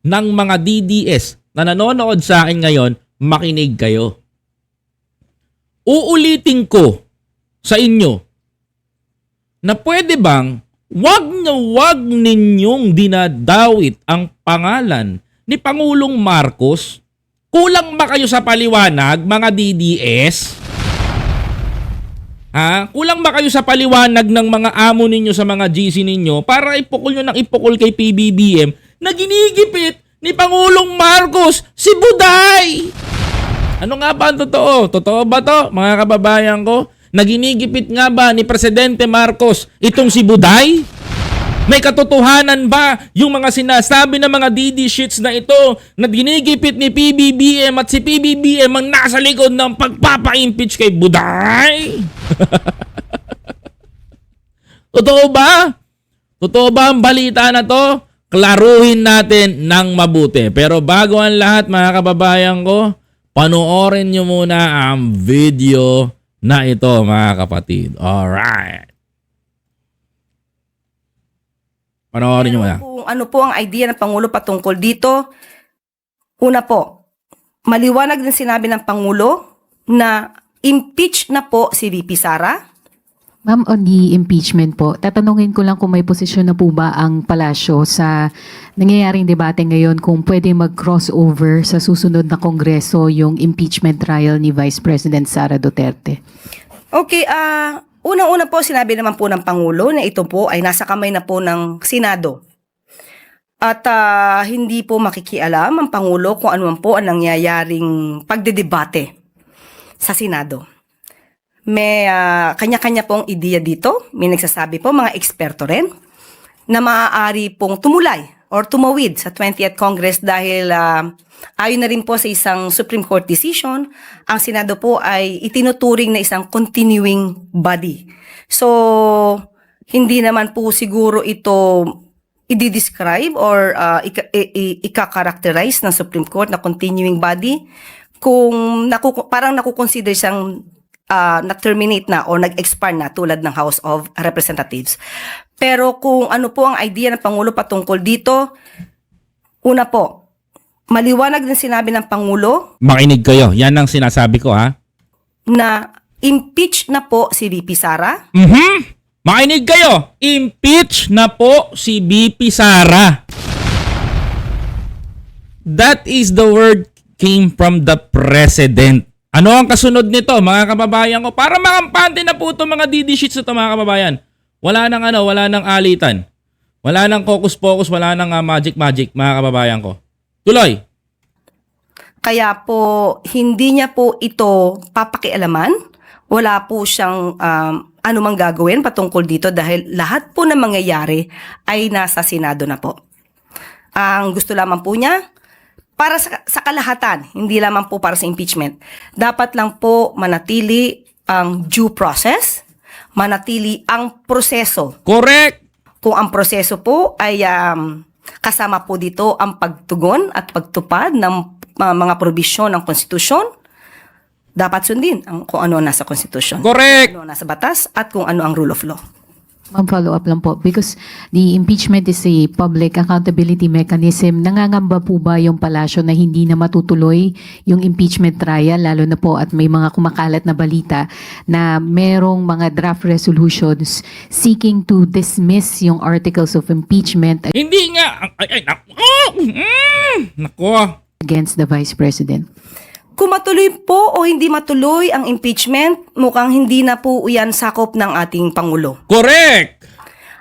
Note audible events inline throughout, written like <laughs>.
ng mga DDS na nanonood sa akin ngayon, makinig kayo. Uulitin ko sa inyo na pwede bang wag na wag ninyong dinadawit ang pangalan ni Pangulong Marcos? Kulang ba kayo sa paliwanag, mga DDS? Ha? Kulang ba kayo sa paliwanag ng mga amo ninyo sa mga GC ninyo para ipukol nyo ng ipukol kay PBBM na ginigipit ni Pangulong Marcos si Buday? Ano nga ba ang totoo? Totoo ba to, mga kababayan ko? Naginigipit nga ba ni Presidente Marcos itong si Buday? May katotohanan ba yung mga sinasabi ng mga DD sheets na ito na ginigipit ni PBBM at si PBBM ang nasa likod ng pagpapa-impeach kay Buday? <laughs> Totoo ba? Totoo ba ang balita na to? Klaruhin natin ng mabuti. Pero bago ang lahat mga kababayan ko, panoorin nyo muna ang video na ito mga kapatid. Alright. Panoorin nyo muna. Kung ano po ang idea ng Pangulo patungkol dito, una po, maliwanag din sinabi ng Pangulo na impeach na po si VP Sara. Ma'am, on the impeachment po, tatanungin ko lang kung may posisyon na po ba ang palasyo sa nangyayaring debate ngayon kung pwede mag-crossover sa susunod na kongreso yung impeachment trial ni Vice President Sara Duterte. Okay, ah, unang-una po sinabi naman po ng Pangulo na ito po ay nasa kamay na po ng Senado. At ah, hindi po makikialam ang Pangulo kung ano man po ang nangyayaring pagdedebate sa Senado. May ah, kanya-kanya pong ideya dito. May nagsasabi po, mga eksperto rin, na maaari pong tumulay or tumawid sa 20th Congress dahil ah, ayon na rin po sa isang Supreme Court decision, ang Senado po ay itinuturing na isang continuing body. So, hindi naman po siguro ito i-describe or ah, ika- i- i- ika-characterize ng Supreme Court na continuing body kung naku, parang nakukonsider siyang ah, na-terminate na o nag-expire na tulad ng House of Representatives. Pero kung ano po ang idea ng Pangulo patungkol dito, una po, maliwanag din sinabi ng Pangulo Makinig kayo. Yan ang sinasabi ko ha. na impeach na po si VP Sara. Mhm. Makinig kayo. Impeach na po si BP Sara. That is the word came from the president. Ano ang kasunod nito, mga kababayan ko? Para makampante na po ito mga DD sheets ito, mga kababayan. Wala nang ano, wala nang alitan. Wala nang focus-focus, wala nang ah, magic-magic, mga kababayan ko. Tuloy. Kaya po, hindi niya po ito papakialaman. Wala po siyang um, anumang gagawin patungkol dito dahil lahat po ng mangyayari ay nasa Senado na po. Ang gusto lamang po niya, para sa, sa kalahatan, hindi lamang po para sa impeachment, dapat lang po manatili ang due process, manatili ang proseso Correct. kung ang proseso po ay um, kasama po dito ang pagtugon at pagtupad ng uh, mga probisyon ng konstitusyon, dapat sundin ang kung ano nasa konstitusyon. Correct. Ano ang nasa batas at kung ano ang rule of law. Ma'am, follow up lang po. Because the impeachment is a public accountability mechanism. Nangangamba po ba yung palasyo na hindi na matutuloy yung impeachment trial, lalo na po at may mga kumakalat na balita na merong mga draft resolutions seeking to dismiss yung articles of impeachment Hindi nga. Ay, ay, nako. Mm, nako. against the Vice President. Kung matuloy po o hindi matuloy ang impeachment, mukhang hindi na po yan sakop ng ating Pangulo. Correct!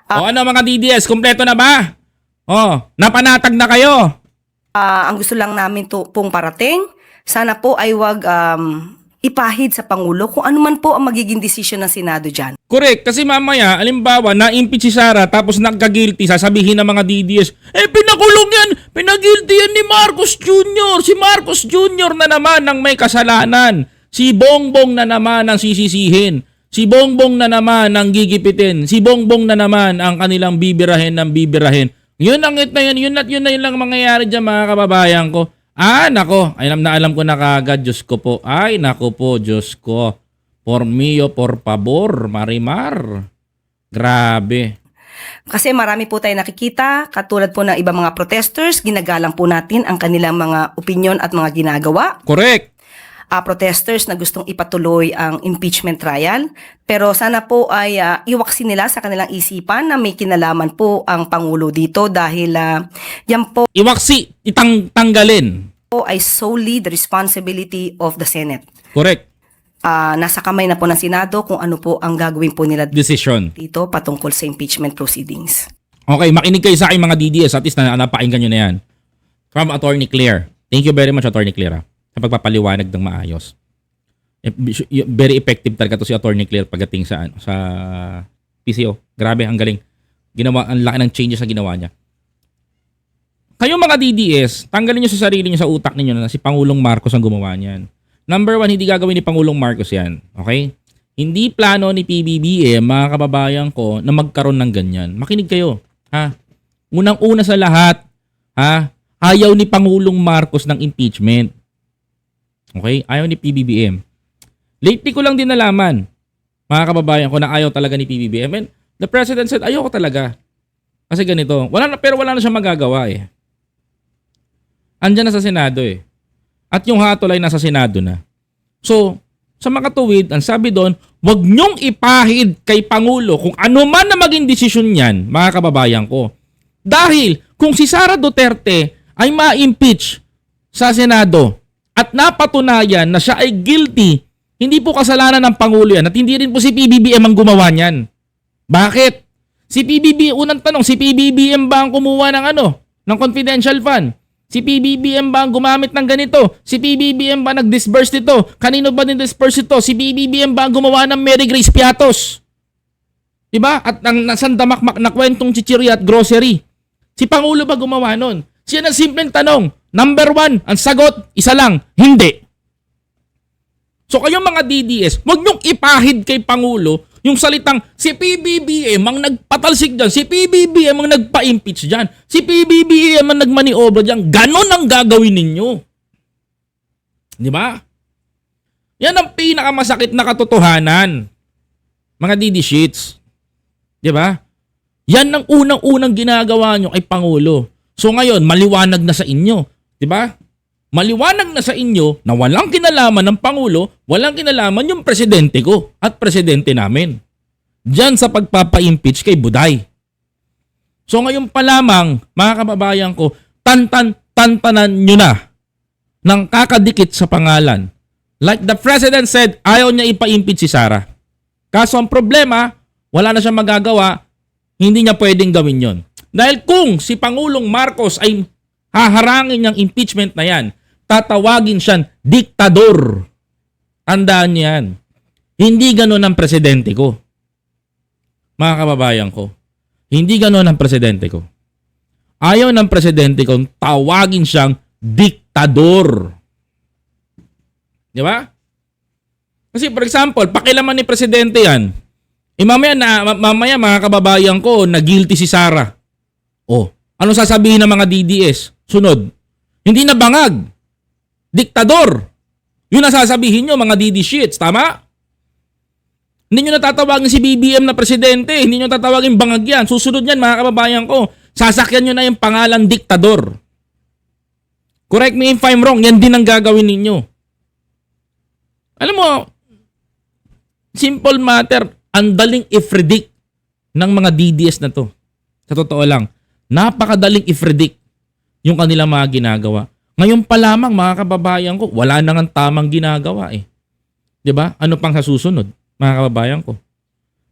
o ano mga DDS, kompleto na ba? Oh, napanatag na kayo. Ah, ang gusto lang namin to pong parating, sana po ay wag um, ipahid sa Pangulo kung ano man po ang magiging desisyon ng Senado dyan. Correct, kasi mamaya, alimbawa, na-impeach si Sara tapos nagka-guilty, sasabihin ng mga DDS, eh pinakulong yan, pinagilty yan ni Marcos Jr. Si Marcos Jr. na naman ang may kasalanan. Si Bongbong na naman ang sisisihin. Si Bongbong na naman ang gigipitin. Si Bongbong na naman ang kanilang bibirahin ng bibirahin. Yun ang it na yun, yun at yun na yun lang mangyayari dyan mga kababayan ko. Ah, nako, alam na alam ko na kagad, Diyos ko po. Ay, nako po, Diyos ko. Por mio, por favor, Marimar. Grabe. Kasi marami po tayo nakikita, katulad po ng ibang mga protesters, ginagalang po natin ang kanilang mga opinion at mga ginagawa. Correct. Ah, protesters na gustong ipatuloy ang impeachment trial. Pero sana po ay ah, iwaksin nila sa kanilang isipan na may kinalaman po ang Pangulo dito dahil ah, yan po Iwaksi, itang tanggalin. ay solely the responsibility of the Senate. Correct. Ah, nasa kamay na po ng Senado kung ano po ang gagawin po nila Decision. dito patungkol sa impeachment proceedings. Okay, makinig kayo sa aking mga DDS. At least na napakinggan nyo na yan. From Attorney Claire. Thank you very much, Attorney Claire, sa pagpapaliwanag ng maayos. Eh, Very effective talaga to si Attorney Claire pagdating sa ano, sa PCO. Grabe, ang galing. Ginawa, ang laki ng changes na ginawa niya. Kayo mga DDS, tanggalin nyo sa sarili nyo sa utak ninyo na si Pangulong Marcos ang gumawa niyan. Number one, hindi gagawin ni Pangulong Marcos yan. Okay? Hindi plano ni PBBM, mga kababayan ko, na magkaroon ng ganyan. Makinig kayo. Ha? Unang-una sa lahat, ha? Ayaw ni Pangulong Marcos ng impeachment. Okay? Ayaw ni PBBM. Lately ko lang din nalaman, mga kababayan ko, na ayaw talaga ni PBBM. And the President said, ayaw ko talaga. Kasi ganito. Wala na, pero wala na siya magagawa eh. Andyan na sa Senado eh. At yung hatol ay nasa Senado na. So, sa makatuwid, ang sabi doon, wag niyong ipahid kay Pangulo kung ano man na maging desisyon niyan, mga kababayan ko. Dahil kung si Sara Duterte ay ma-impeach sa Senado at napatunayan na siya ay guilty, hindi po kasalanan ng Pangulo yan at hindi rin po si PBBM ang gumawa niyan. Bakit? Si PBB, unang tanong, si PBBM ba ang kumuha ng ano? Ng confidential fund? Si PBBM ba ang gumamit ng ganito? Si PBBM ba nag-disburse nito? Kanino ba din-disburse ito? Si PBBM ba ang gumawa ng Mary Grace Piatos? Diba? At ang nasandamakmak na kwentong chichirya at grocery. Si Pangulo ba gumawa nun? Siya ang simpleng tanong. Number one, ang sagot, isa lang, hindi. So kayong mga DDS, wag niyong ipahid kay Pangulo yung salitang si PBBM ang nagpatalsik dyan, si PBBM ang nagpa-impeach dyan, si PBBM ang nagmaniobra dyan. Ganon ang gagawin ninyo. Di ba? Yan ang pinakamasakit na katotohanan. Mga DD sheets. Di ba? Yan ang unang-unang ginagawa nyo kay Pangulo. So ngayon, maliwanag na sa inyo. Di ba? Maliwanag na sa inyo na walang kinalaman ng Pangulo, walang kinalaman yung presidente ko at presidente namin. Diyan sa pagpapa-impeach kay Buday. So ngayon pa lamang, mga kababayan ko, tantan tantanan nyo na ng kakadikit sa pangalan. Like the president said, ayaw niya ipa-impeach si Sara. Kaso ang problema, wala na siyang magagawa, hindi niya pwedeng gawin yon. Dahil kung si Pangulong Marcos ay haharangin niyang impeachment na yan, tatawagin siyang diktador. Tandaan niyo yan. Hindi ganun ang presidente ko. Mga kababayan ko. Hindi ganun ang presidente ko. Ayaw ng presidente ko tawagin siyang diktador. Di ba? Kasi for example, pakilaman ni presidente yan. Eh mamaya, na, ma- mamaya mga kababayan ko na guilty si Sara. Oh, ano sasabihin ng mga DDS? Sunod. Hindi na bangag. Diktador. Yun ang sasabihin nyo, mga DD shits. Tama? Hindi nyo natatawagin si BBM na presidente. Hindi nyo tatawagin bangag yan. Susunod yan, mga kababayan ko. Sasakyan nyo na yung pangalan diktador. Correct me if I'm wrong. Yan din ang gagawin ninyo. Alam mo, simple matter, ang daling i-predict ng mga DDS na to. Sa totoo lang, napakadaling i-predict yung kanilang mga ginagawa. Ngayon pa lamang mga kababayan ko, wala na nga tamang ginagawa eh. 'Di ba? Ano pang sa susunod, mga kababayan ko?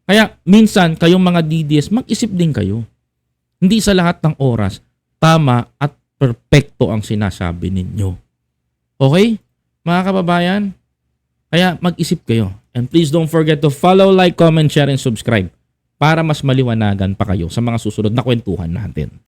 Kaya minsan kayong mga DDS, mag-isip din kayo. Hindi sa lahat ng oras tama at perpekto ang sinasabi ninyo. Okay? Mga kababayan, kaya mag-isip kayo. And please don't forget to follow, like, comment, share, and subscribe para mas maliwanagan pa kayo sa mga susunod na kwentuhan natin.